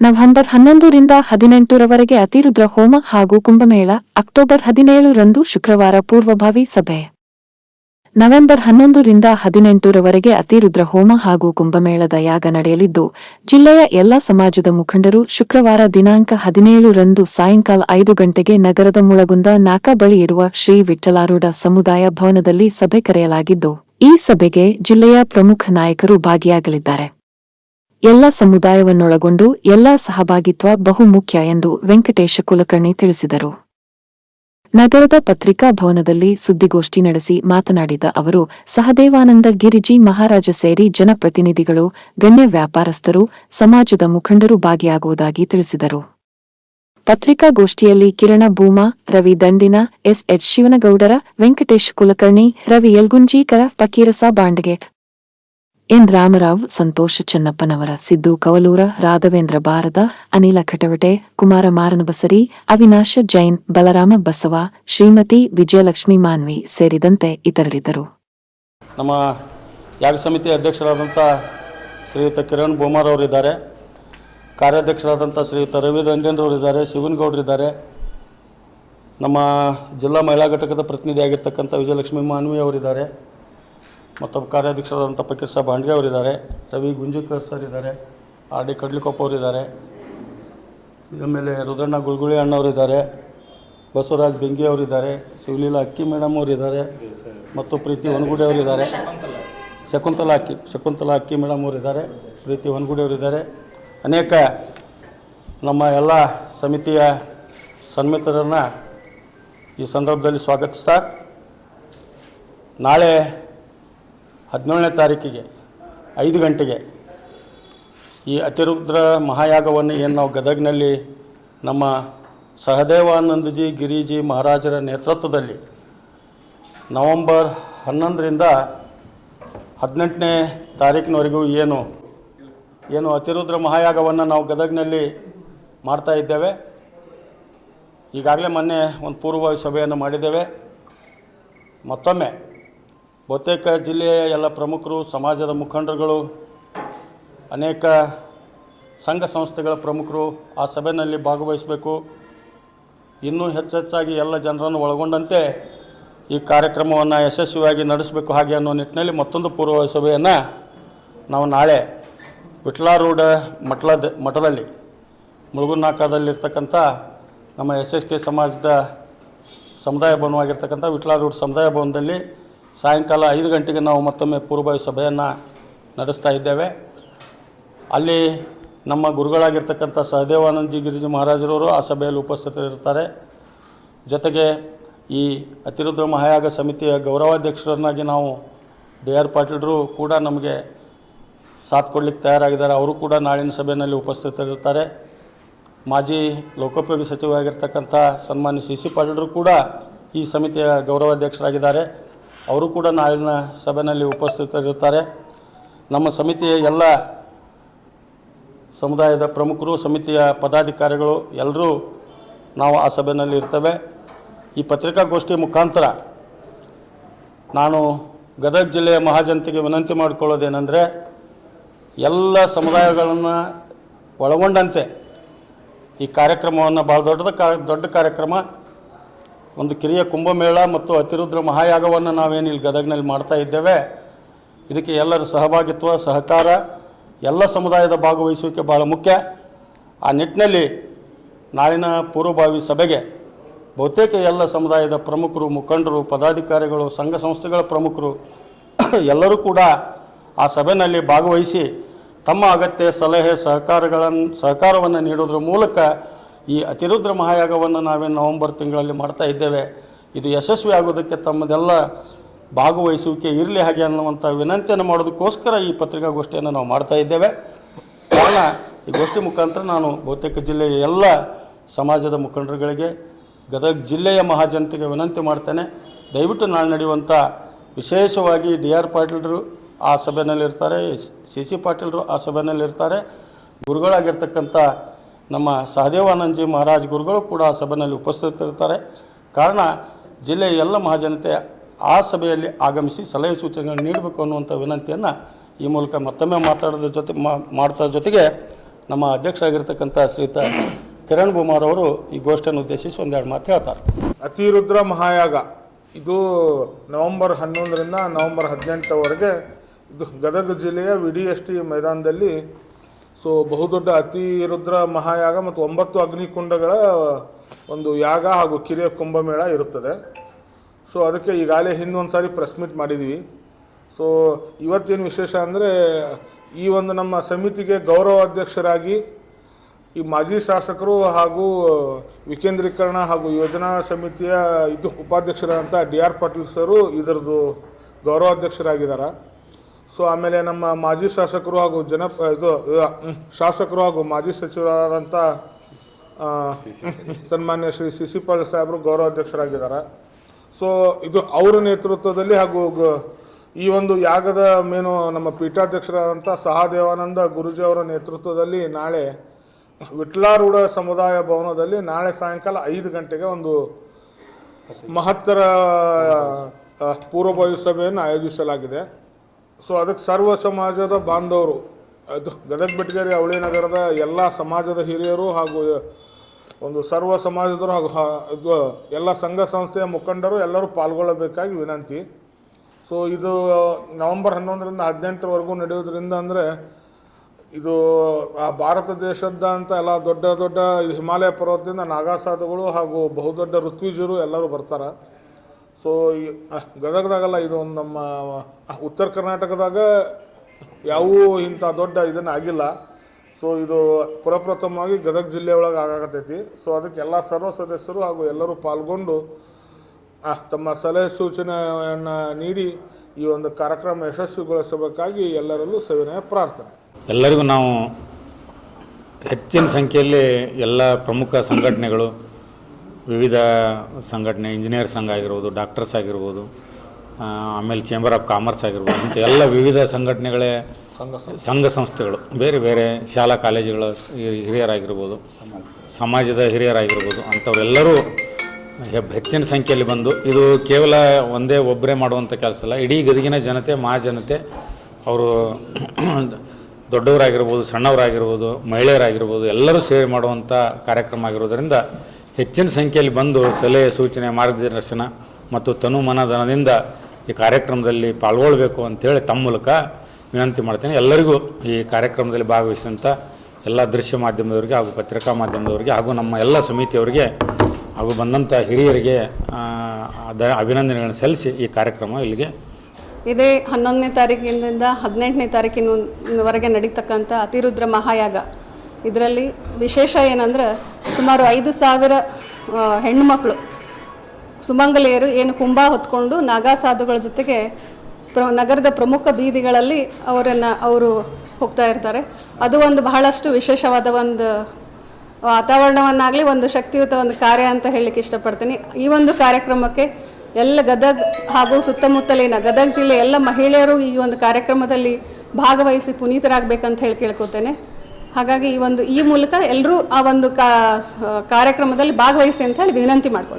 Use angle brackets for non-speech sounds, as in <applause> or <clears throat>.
November ಹನ್ನೊಂದರಿಂದ ಹದಿನೆಂಟರವರೆಗೆ ಅತಿರುದ್ರ ಹೋಮ ಹಾಗೂ ಕುಂಭಮೇಳ ಅಕ್ಟೋಬರ್ ಹದಿನೇಳರಂದು ಶುಕ್ರವಾರ ಪೂರ್ವಭಾವಿ ಸಭೆ. ನವೆಂಬರ್ ಹನ್ನೊಂದರಿಂದ ಹದಿನೆಂಟರವರೆಗೆ ಅತಿರುದ್ರ ಹೋಮ ಹಾಗೂ ಕುಂಭಮೇಳದ ಯಾಗ ನಡೆಯಲಿದ್ದು, ಜಿಲ್ಲೆಯ ಎಲ್ಲಾ ಸಮಾಜದ ಮುಖಂಡರು ಶುಕ್ರವಾರ ದಿನಾಂಕ ಹದಿನೇಳರಂದು ಸಾಯಂಕಾಲ ಐದು ಗಂಟೆಗೆ ನಗರದ ಮುಳಗುಂದ ನಾಕಾ ಬಳಿ ಇರುವ ಶ್ರೀ ವಿಠಲಾರೂಢ ಸಮುದಾಯ ಭವನದಲ್ಲಿ ಸಭೆ ಕರೆಯಲಾಗಿದ್ದು, ಈ ಸಭೆಗೆ ಜಿಲ್ಲೆಯ ಪ್ರಮುಖ ನಾಯಕರು ಭಾಗಿಯಾಗಲಿದ್ದಾರೆ. ಎಲ್ಲ ಸಮುದಾಯವನ್ನೊಳಗೊಂಡು ಎಲ್ಲಾ ಸಹಭಾಗಿತ್ವ ಬಹುಮುಖ್ಯ ಎಂದು ವೆಂಕಟೇಶ ಕುಲಕರ್ಣಿ ತಿಳಿಸಿದರು. ನಗರದ ಪತ್ರಿಕಾ ಭವನದಲ್ಲಿ ಸುದ್ದಿಗೋಷ್ಠಿ ನಡೆಸಿ ಮಾತನಾಡಿದ ಅವರು, ಸಹದೇವಾನಂದ ಗಿರಿಜಿ ಮಹಾರಾಜ ಸೇರಿ ಜನಪ್ರತಿನಿಧಿಗಳು, ಗಣ್ಯ ವ್ಯಾಪಾರಸ್ಥರು, ಸಮಾಜದ ಮುಖಂಡರು ಭಾಗಿಯಾಗುವುದಾಗಿ ತಿಳಿಸಿದರು. ಪತ್ರಿಕಾಗೋಷ್ಠಿಯಲ್ಲಿ ಕಿರಣ ಭೂಮಾ, ರವಿ ದಂಡಿನ ಎಸ್ಎಚ್ ಶಿವನಗೌಡರ, ವೆಂಕಟೇಶ್ ಕುಲಕರ್ಣಿ, ರವಿ ಯಲ್ಗುಂಜೀಕರ, ಫಕೀರಸ ಬಾಂಡ್ಗೆ ಎನ್ ರಾಮರಾವ್, ಸಂತೋಷ ಚೆನ್ನಪ್ಪನವರ, ಸಿದ್ದು ಕವಲೂರ, ರಾಘವೇಂದ್ರ ಭಾರದ ಅನಿಲ ಖಟವಟೆ ಕುಮಾರ ಮಾರನಬಸರಿ, ಅವಿನಾಶ ಜೈನ್, ಬಲರಾಮ ಬಸವ, ಶ್ರೀಮತಿ ವಿಜಯಲಕ್ಷ್ಮಿ ಮಾನ್ವಿ ಸೇರಿದಂತೆ ಇತರರಿದ್ದರು. ನಮ್ಮ ಯಾಗ ಸಮಿತಿ ಅಧ್ಯಕ್ಷರಾದಂಥ ಶ್ರೀಯುತ ಕಿರಣ್ ಬೋಮಾರ್ ಅವರಿದ್ದಾರೆ. ಕಾರ್ಯಾಧ್ಯಕ್ಷರಾದಂಥ ಶ್ರೀಯುತ ರವಿ ರಂಜನ್ರವರಿದ್ದಾರೆ ಇದ್ದಾರೆ. ನಮ್ಮ ಜಿಲ್ಲಾ ಮಹಿಳಾ ಘಟಕದ ಪ್ರತಿನಿಧಿಯಾಗಿರ್ತಕ್ಕಂಥ ವಿಜಯಲಕ್ಷ್ಮಿ ಮಾನ್ವಿ ಅವರಿದ್ದಾರೆ. ಮತ್ತೊಬ್ಬ ಕಾರ್ಯಾಧ್ಯಕ್ಷರಾದಂಥ ಫಕೀರ್ ಸಾಬ್ ಹಂಡ್ಗೆ ಅವರಿದ್ದಾರೆ. ರವಿ ಗುಂಜಿಕರ್ ಸರ್ ಇದ್ದಾರೆ. ಆರ್ ಡಿ ಕಡ್ಲಿಕೊಪ್ಪ ಅವರಿದ್ದಾರೆ. ಆಮೇಲೆ ರುದ್ರಣ್ಣ ಗುಳ್ಗುಳಿ ಅಣ್ಣವರಿದ್ದಾರೆ. ಬಸವರಾಜ್ ಬೆಂಗಿ ಅವರಿದ್ದಾರೆ. ಶಿವಲೀಲಾ ಅಕ್ಕಿ ಮೇಡಮ್ ಅವರಿದ್ದಾರೆ. ಮತ್ತು ಪ್ರೀತಿ ಹೊನ್ಗುಡಿ ಅವರಿದ್ದಾರೆ. ಶಕುಂತಲಾ ಅಕ್ಕಿ ಶಕುಂತಲಾ ಅಕ್ಕಿ ಮೇಡಮ್ ಅವರಿದ್ದಾರೆ. ಪ್ರೀತಿ ಹೊನ್ಗುಡಿ ಅವರಿದ್ದಾರೆ. ಅನೇಕ ನಮ್ಮ ಎಲ್ಲ ಸಮಿತಿಯ ಸನ್ಮಿತರನ್ನು ಈ ಸಂದರ್ಭದಲ್ಲಿ ಸ್ವಾಗತಿಸ್ತಾ ನಾಳೆ ಹದಿನೇಳನೇ ತಾರೀಕಿಗೆ, ಐದು ಗಂಟೆಗೆ ಈ ಅತಿರುದ್ರ ಮಹಾಯಾಗವನ್ನು ಏನು ನಾವು ಗದಗಿನಲ್ಲಿ ನಮ್ಮ ಸಹದೇವಾನಂದಜಿ ಗಿರಿಜಿ ಮಹಾರಾಜರ ನೇತೃತ್ವದಲ್ಲಿ ನವಂಬರ್ ಹನ್ನೊಂದರಿಂದ ಹದಿನೆಂಟನೇ ತಾರೀಕಿನವರೆಗೂ ಏನು ಏನು ಅತಿರುದ್ರ ಮಹಾಯಾಗವನ್ನು ನಾವು ಗದಗಿನಲ್ಲಿ ಮಾಡ್ತಾ ಇದ್ದೇವೆ. ಈಗಾಗಲೇ ಮೊನ್ನೆ ಒಂದು ಪೂರ್ವ ಸಭೆಯನ್ನು ಮಾಡಿದ್ದೇವೆ. ಮತ್ತೊಮ್ಮೆ ಬಹುತೇಕ ಜಿಲ್ಲೆಯ ಎಲ್ಲ ಪ್ರಮುಖರು, ಸಮಾಜದ ಮುಖಂಡರುಗಳು, ಅನೇಕ ಸಂಘ ಸಂಸ್ಥೆಗಳ ಪ್ರಮುಖರು ಆ ಸಭೆಯಲ್ಲಿ ಭಾಗವಹಿಸಬೇಕು. ಇನ್ನೂ ಹೆಚ್ಚೆಚ್ಚಾಗಿ ಎಲ್ಲ ಜನರನ್ನು ಒಳಗೊಂಡಂತೆ ಈ ಕಾರ್ಯಕ್ರಮವನ್ನು ಯಶಸ್ವಿಯಾಗಿ ನಡೆಸಬೇಕು ಹಾಗೆ ಅನ್ನೋ ನಿಟ್ಟಿನಲ್ಲಿ ಮತ್ತೊಂದು ಪೂರ್ವ ಸಭೆಯನ್ನು ನಾವು ನಾಳೆ ವಿಟ್ಲಾರೂಢ ಮಠದ, ಮಠದಲ್ಲಿ, ಮುಳುಗುನಾಕದಲ್ಲಿರ್ತಕ್ಕಂಥ ನಮ್ಮ ಎಸ್ ಎಸ್ ಕೆ ಸಮಾಜದ ಸಮುದಾಯ ಭವನವಾಗಿರ್ತಕ್ಕಂಥ ವಿಟ್ಲಾರೂಢ ಸಮುದಾಯ ಭವನದಲ್ಲಿ ಸಾಯಂಕಾಲ ಐದು ಗಂಟೆಗೆ ನಾವು ಮತ್ತೊಮ್ಮೆ ಪೂರ್ವಭಾವಿ ಸಭೆಯನ್ನು ನಡೆಸ್ತಾ ಇದ್ದೇವೆ. ಅಲ್ಲಿ ನಮ್ಮ ಗುರುಗಳಾಗಿರ್ತಕ್ಕಂಥ ಸಹದೇವಾನಂದಜಿ ಗಿರಿಜಿ ಮಹಾರಾಜರವರು ಆ ಸಭೆಯಲ್ಲಿ ಉಪಸ್ಥಿತರಿರ್ತಾರೆ ಜೊತೆಗೆ ಈ ಅತಿರುದ್ರ ಮಹಾಯಾಗ ಸಮಿತಿಯ ಗೌರವಾಧ್ಯಕ್ಷರನ್ನಾಗಿ ನಾವು ಡಿ ಆರ್ ಪಾಟೀಲರು ಕೂಡ ನಮಗೆ ಸಾಥ್ ಕೊಡಲಿಕ್ಕೆ ತಯಾರಾಗಿದ್ದಾರೆ. ಅವರು ಕೂಡ ನಾಳಿನ ಸಭೆಯಲ್ಲಿ ಉಪಸ್ಥಿತರಿರ್ತಾರೆ ಮಾಜಿ ಲೋಕೋಪಯೋಗಿ ಸಚಿವರಾಗಿರ್ತಕ್ಕಂಥ ಸನ್ಮಾನ್ಯ ಸಿ ಸಿ ಪಾಟೀಲ್ರು ಕೂಡ ಈ ಸಮಿತಿಯ ಗೌರವಾಧ್ಯಕ್ಷರಾಗಿದ್ದಾರೆ. ಅವರು ಕೂಡ ನಾಳಿನ ಸಭೆಯಲ್ಲಿ ಉಪಸ್ಥಿತರಿರುತ್ತಾರೆ. ನಮ್ಮ ಸಮಿತಿಯ ಎಲ್ಲ ಸಮುದಾಯದ ಪ್ರಮುಖರು, ಸಮಿತಿಯ ಪದಾಧಿಕಾರಿಗಳು ಎಲ್ಲರೂ ನಾವು ಆ ಸಭೆಯಲ್ಲಿ ಇರ್ತೇವೆ. ಈ ಪತ್ರಿಕಾಗೋಷ್ಠಿ ಮುಖಾಂತರ ನಾನು ಗದಗ ಜಿಲ್ಲೆಯ ಮಹಾಜನತೆಗೆ ವಿನಂತಿ ಮಾಡಿಕೊಳ್ಳೋದೇನೆಂದರೆ, ಎಲ್ಲ ಸಮುದಾಯಗಳನ್ನು ಒಳಗೊಂಡಂತೆ ಈ ಕಾರ್ಯಕ್ರಮವನ್ನು ಭಾಳ ದೊಡ್ಡದ ಕಾ, ದೊಡ್ಡ ಕಾರ್ಯಕ್ರಮ ಒಂದು ಕಿರಿಯ ಕುಂಭಮೇಳ ಮತ್ತು ಅತಿರುದ್ರ ಮಹಾಯಾಗವನ್ನು ನಾವೇನು ಇಲ್ಲಿ ಗದಗಿನಲ್ಲಿ ಮಾಡ್ತಾ ಇದ್ದೇವೆ. ಇದಕ್ಕೆ ಎಲ್ಲರ ಸಹಭಾಗಿತ್ವ, ಸಹಕಾರ, ಎಲ್ಲ ಸಮುದಾಯದ ಭಾಗವಹಿಸುವಿಕೆ ಬಹಳ ಮುಖ್ಯ. ಆ ನಿಟ್ಟಿನಲ್ಲಿ ನಾಳಿನ ಪೂರ್ವಭಾವಿ ಸಭೆಗೆ ಬಹುತೇಕ ಎಲ್ಲ ಸಮುದಾಯದ ಪ್ರಮುಖರು, ಮುಖಂಡರು, ಪದಾಧಿಕಾರಿಗಳು, ಸಂಘ ಸಂಸ್ಥೆಗಳ ಪ್ರಮುಖರು <clears throat> ಎಲ್ಲರೂ ಕೂಡ ಆ ಸಭೆಯಲ್ಲಿ ಭಾಗವಹಿಸಿ ತಮ್ಮ ಅಗತ್ಯ ಸಲಹೆ ಸಹಕಾರಗಳನ್ನು ಸಹಕಾರವನ್ನು ನೀಡೋದ್ರ ಮೂಲಕ ಈ ಅತಿರುದ್ರ ಮಹಾಯಾಗವನ್ನು ನಾವೇನು ನವೆಂಬರ್ ತಿಂಗಳಲ್ಲಿ ಮಾಡ್ತಾ ಇದ್ದೇವೆ, ಇದು ಯಶಸ್ವಿ ಆಗೋದಕ್ಕೆ ತಮ್ಮದೆಲ್ಲ ಭಾಗವಹಿಸುವಿಕೆ ಇರಲಿ ಹಾಗೆ ಅನ್ನುವಂಥ ವಿನಂತಿಯನ್ನು ಮಾಡೋದಕ್ಕೋಸ್ಕರ ಈ ಪತ್ರಿಕಾಗೋಷ್ಠಿಯನ್ನು ನಾವು ಮಾಡ್ತಾ ಇದ್ದೇವೆ. ಕಾರಣ, ಈ ಗೋಷ್ಠಿ ಮುಖಾಂತರ ನಾನು ಬಹುತೇಕ ಜಿಲ್ಲೆಯ ಎಲ್ಲ ಸಮಾಜದ ಮುಖಂಡರುಗಳಿಗೆ, ಗದಗ ಜಿಲ್ಲೆಯ ಮಹಾಜನತೆಗೆ ವಿನಂತಿ ಮಾಡ್ತೇನೆ. ದಯವಿಟ್ಟು ನಾಳೆ ನಡೆಯುವಂಥ ವಿಶೇಷವಾಗಿ ಡಿ ಆರ್ ಪಾಟೀಲರು ಆ ಸಭೆಯಲ್ಲಿರ್ತಾರೆ, ಸಿ ಸಿ ಪಾಟೀಲರು ಆ ಸಭೆಯಲ್ಲಿರ್ತಾರೆ. ಗುರುಗಳಾಗಿರ್ತಕ್ಕಂಥ ನಮ್ಮ ಸಹದೇವಾನಂದಜಿ ಮಹಾರಾಜ್ ಗುರುಗಳು ಕೂಡ ಆ ಸಭೆಯಲ್ಲಿ ಉಪಸ್ಥಿತರಿರ್ತಾರೆ. ಕಾರಣ ಜಿಲ್ಲೆಯ ಎಲ್ಲ ಮಹಾಜನತೆ ಆ ಸಭೆಯಲ್ಲಿ ಆಗಮಿಸಿ ಸಲಹೆ ಸೂಚನೆಗಳನ್ನು ನೀಡಬೇಕು ಅನ್ನುವಂಥ ವಿನಂತಿಯನ್ನು ಈ ಮೂಲಕ ಮತ್ತೊಮ್ಮೆ ಮಾತಾಡೋದ್ರ ಜೊತೆ ಮಾಡ್ತಾ ಜೊತೆಗೆ ನಮ್ಮ ಅಧ್ಯಕ್ಷರಾಗಿರ್ತಕ್ಕಂಥ ಶ್ರೀತ ಕಿರಣ್ ಕುಮಾರ್ ಅವರು ಈ ಗೋಷ್ಠಿಯನ್ನು ಉದ್ದೇಶಿಸಿ ಒಂದೆರಡು ಮಾತು ಹೇಳ್ತಾರೆ. ಅತಿರುದ್ರ ಮಹಾಯಾಗ. ಇದು ನವೆಂಬರ್ ಹನ್ನೊಂದರಿಂದ ನವೆಂಬರ್ ಹದಿನೆಂಟರವರೆಗೆ ಇದು ಗದಗ ಜಿಲ್ಲೆಯ ವಿ ಡಿ ಎಸ್ ಟಿ ಮೈದಾನದಲ್ಲಿ ಸೊ ಬಹುದೊಡ್ಡ ಅತಿ ರುದ್ರ ಮಹಾಯಾಗ ಮತ್ತು ಒಂಬತ್ತು ಅಗ್ನಿಕುಂಡಗಳ ಒಂದು ಯಾಗ ಹಾಗೂ ಕಿರಿಯ ಕುಂಭಮೇಳ ಇರುತ್ತದೆ. ಸೊ ಅದಕ್ಕೆ ಈಗಾಗಲೇ ಹಿಂದೊಂದು ಸಾರಿ ಪ್ರೆಸ್ ಮೀಟ್ ಮಾಡಿದ್ದೀವಿ ಸೊ ಇವತ್ತೇನು ವಿಶೇಷ ಅಂದರೆ ಈ ಒಂದು ನಮ್ಮ ಸಮಿತಿಗೆ ಗೌರವ ಅಧ್ಯಕ್ಷರಾಗಿ ಈ ಮಾಜಿ ಶಾಸಕರು ಹಾಗೂ ವಿಕೇಂದ್ರೀಕರಣ ಹಾಗೂ ಯೋಜನಾ ಸಮಿತಿಯ ಇದು ಉಪಾಧ್ಯಕ್ಷರಾದಂಥ ಡಿ ಆರ್ ಪಾಟೀಲ್ ಸರು ಇದರದ್ದು ಗೌರವಾಧ್ಯಕ್ಷರಾಗಿದ್ದಾರೆ. ಸೊ ಆಮೇಲೆ ನಮ್ಮ ಮಾಜಿ ಶಾಸಕರು ಹಾಗೂ ಜನ ಇದು ಶಾಸಕರು ಹಾಗೂ ಮಾಜಿ ಸಚಿವರಾದಂಥ ಸನ್ಮಾನ್ಯ ಶ್ರೀ ಸಿ ಸಿ ಪಾಲ್ ಸಾಹೇಬರು ಗೌರವಾಧ್ಯಕ್ಷರಾಗಿದ್ದಾರೆ. ಸೊ ಇದು ಅವರ ನೇತೃತ್ವದಲ್ಲಿ ಹಾಗೂ ಈ ಒಂದು ಯಾಗದ ಮೇನು ನಮ್ಮ ಪೀಠಾಧ್ಯಕ್ಷರಾದಂಥ ಸಹದೇವಾನಂದ ಗುರುಜಿ ಅವರ ನೇತೃತ್ವದಲ್ಲಿ ನಾಳೆ ವಿಟ್ಲಾರೂಢ ಸಮುದಾಯ ಭವನದಲ್ಲಿ ನಾಳೆ ಸಾಯಂಕಾಲ ಐದು ಗಂಟೆಗೆ ಒಂದು ಮಹತ್ತರ ಪೂರ್ವಭಾವಿ ಸಭೆಯನ್ನು ಆಯೋಜಿಸಲಾಗಿದೆ. ಸೊ ಅದಕ್ಕೆ ಸರ್ವ ಸಮಾಜದ ಬಾಂಧವರು, ಅದು ಗದಗ ಬೆಟಗೇರಿ ಅವಳಿ ನಗರದ ಎಲ್ಲ ಸಮಾಜದ ಹಿರಿಯರು ಹಾಗೂ ಒಂದು ಸರ್ವ ಸಮಾಜದವರು ಹಾಗೂ ಇದು ಎಲ್ಲ ಸಂಘ ಸಂಸ್ಥೆಯ ಮುಖಂಡರು ಎಲ್ಲರೂ ಪಾಲ್ಗೊಳ್ಳಬೇಕಾಗಿ ವಿನಂತಿ. ಸೊ ಇದು ನವೆಂಬರ್ ಹನ್ನೊಂದರಿಂದ ಹದಿನೆಂಟರವರೆಗೂ ನಡೆಯೋದ್ರಿಂದ ಅಂದರೆ ಇದು ಆ ಭಾರತ ದೇಶದ ಅಂತ ಎಲ್ಲ ದೊಡ್ಡ ದೊಡ್ಡ ಹಿಮಾಲಯ ಪರ್ವತದಿಂದ ನಾಗಾಸಾಧುಗಳು ಹಾಗೂ ಬಹುದೊಡ್ಡ ಋತ್ವಿಜರು ಎಲ್ಲರೂ ಬರ್ತಾರೆ. ಸೊ ಈ ಗದಗದಾಗಲ್ಲ ಇದು ಒಂದು ನಮ್ಮ ಉತ್ತರ ಕರ್ನಾಟಕದಾಗ ಯಾವೂ ಇಂಥ ದೊಡ್ಡ ಇದನ್ನು ಆಗಿಲ್ಲ. ಸೊ ಇದು ಪ್ರಪ್ರಥಮವಾಗಿ ಗದಗ ಜಿಲ್ಲೆಯೊಳಗೆ ಆಗಾಕತ್ತೈತಿ. ಸೊ ಅದಕ್ಕೆ ಎಲ್ಲ ಸರ್ವ ಸದಸ್ಯರು ಹಾಗೂ ಎಲ್ಲರೂ ಪಾಲ್ಗೊಂಡು ತಮ್ಮ ಸಲಹೆ ಸೂಚನೆಯನ್ನು ನೀಡಿ ಈ ಒಂದು ಕಾರ್ಯಕ್ರಮ ಯಶಸ್ವಿಗೊಳಿಸಬೇಕಾಗಿ ಎಲ್ಲರಲ್ಲೂ ಸವಿನಯ ಪ್ರಾರ್ಥನೆ. ಎಲ್ಲರಿಗೂ ನಾವು ಹೆಚ್ಚಿನ ಸಂಖ್ಯೆಯಲ್ಲಿ ಎಲ್ಲ ಪ್ರಮುಖ ಸಂಘಟನೆಗಳು ವಿವಿಧ ಸಂಘಟನೆ ಇಂಜಿನಿಯರ್ ಸಂಘ ಆಗಿರ್ಬೋದು ಡಾಕ್ಟರ್ಸ್ ಆಗಿರ್ಬೋದು ಆಮೇಲೆ ಚೇಂಬರ್ ಆಫ್ ಕಾಮರ್ಸ್ ಆಗಿರ್ಬೋದು ಇಂಥ ಎಲ್ಲ ವಿವಿಧ ಸಂಘಟನೆಗಳೇ ಸಂಘ ಸಂಸ್ಥೆಗಳು. ಬೇರೆ ಬೇರೆ ಶಾಲಾ ಕಾಲೇಜುಗಳ ಹಿರಿ- ಹಿರಿಯರಾಗಿರ್ಬೋದು ಸಮಾಜದ. ಹಿರಿಯರಾಗಿರ್ಬೋದು ಅಂಥವರೆಲ್ಲರೂ ಹೆಬ್ ಹೆಚ್ಚಿನ ಸಂಖ್ಯೆಯಲ್ಲಿ ಬಂದು ಇದು ಕೇವಲ ಒಂದೇ ಒಬ್ಬರೇ ಮಾಡುವಂಥ ಕೆಲಸ ಅಲ್ಲ ಇಡೀ ಗದಗಿನ ಜನತೆ ಮಹಾಜನತೆ ಅವರು <clears throat> ದೊಡ್ಡವರಾಗಿರ್ಬೋದು ಸಣ್ಣವರಾಗಿರ್ಬೋದು ಮಹಿಳೆಯರಾಗಿರ್ಬೋದು ಎಲ್ಲರೂ ಸೇರಿ ಮಾಡುವಂಥ ಕಾರ್ಯಕ್ರಮ ಆಗಿರೋದರಿಂದ ಹೆಚ್ಚಿನ ಸಂಖ್ಯೆಯಲ್ಲಿ ಬಂದು ಸಲಹೆ, ಸೂಚನೆ, ಮಾರ್ಗದರ್ಶನ ಮತ್ತು ತನು ಮನಧನದಿಂದ ಈ ಕಾರ್ಯಕ್ರಮದಲ್ಲಿ ಪಾಲ್ಗೊಳ್ಬೇಕು ಅಂಥೇಳಿ ತಮ್ಮ ಮೂಲಕ ವಿನಂತಿ ಮಾಡ್ತೇನೆ. ಎಲ್ಲರಿಗೂ ಈ ಕಾರ್ಯಕ್ರಮದಲ್ಲಿ ಭಾಗವಹಿಸಿದಂಥ ಎಲ್ಲ ದೃಶ್ಯ ಮಾಧ್ಯಮದವರಿಗೆ ಹಾಗೂ ಪತ್ರಿಕಾ ಮಾಧ್ಯಮದವರಿಗೆ ಹಾಗೂ ನಮ್ಮ ಎಲ್ಲ ಸಮಿತಿಯವರಿಗೆ ಹಾಗೂ ಬಂದಂಥ ಹಿರಿಯರಿಗೆ ಅದ, ಅಭಿನಂದನೆಗಳನ್ನು ಸಲ್ಲಿಸಿ ಈ ಕಾರ್ಯಕ್ರಮ ಇಲ್ಲಿಗೆ ಇದೇ ಹನ್ನೊಂದನೇ ತಾರೀಕಿನಿಂದ ಹದಿನೆಂಟನೇ ತಾರೀಕಿನವರೆಗೆ ನಡೀತಕ್ಕಂಥ ಅತಿರುದ್ರ ಮಹಾಯಾಗ. ಇದರಲ್ಲಿ ವಿಶೇಷ ಏನಂದ್ರೆ ಸುಮಾರು ಐದು ಸಾವಿರ ಹೆಣ್ಣುಮಕ್ಕಳು ಸುಮಂಗಲಿಯರು ಏನು ಕುಂಭ ಹೊತ್ಕೊಂಡು ನಾಗಾ ಸಾಧುಗಳ ಜೊತೆಗೆ ಪ್ರ, ನಗರದ ಪ್ರಮುಖ ಬೀದಿಗಳಲ್ಲಿ ಅವರನ್ನು ಅವರು ಹೋಗ್ತಾ ಇರ್ತಾರೆ. ಅದು ಒಂದು ಬಹಳಷ್ಟು ವಿಶೇಷವಾದ ಒಂದು ವಾತಾವರಣವನ್ನಾಗಲಿ ಒಂದು ಶಕ್ತಿಯುತ ಒಂದು ಕಾರ್ಯ ಅಂತ ಹೇಳಲಿಕ್ಕೆ ಇಷ್ಟಪಡ್ತೀನಿ. ಈ ಒಂದು ಕಾರ್ಯಕ್ರಮಕ್ಕೆ ಎಲ್ಲ ಗದಗ್ ಹಾಗೂ ಸುತ್ತಮುತ್ತಲಿನ ಗದಗ ಜಿಲ್ಲೆ ಎಲ್ಲ ಮಹಿಳೆಯರು ಈ ಒಂದು ಕಾರ್ಯಕ್ರಮದಲ್ಲಿ ಭಾಗವಹಿಸಿ ಪುನೀತರಾಗಬೇಕಂತ ಹೇಳಿ ಕೇಳ್ಕೊತೇನೆ. ಹಾಗಾಗಿ ಈ ಒಂದು ಈ ಮೂಲಕ ಎಲ್ಲರೂ ಆ ಒಂದು ಕಾರ್ಯಕ್ರಮದಲ್ಲಿ ಭಾಗವಹಿಸಿ ಅಂತ ಹೇಳಿ ವಿನಂತಿ ಮಾಡ್ಕೊಳ್ತೀನಿ.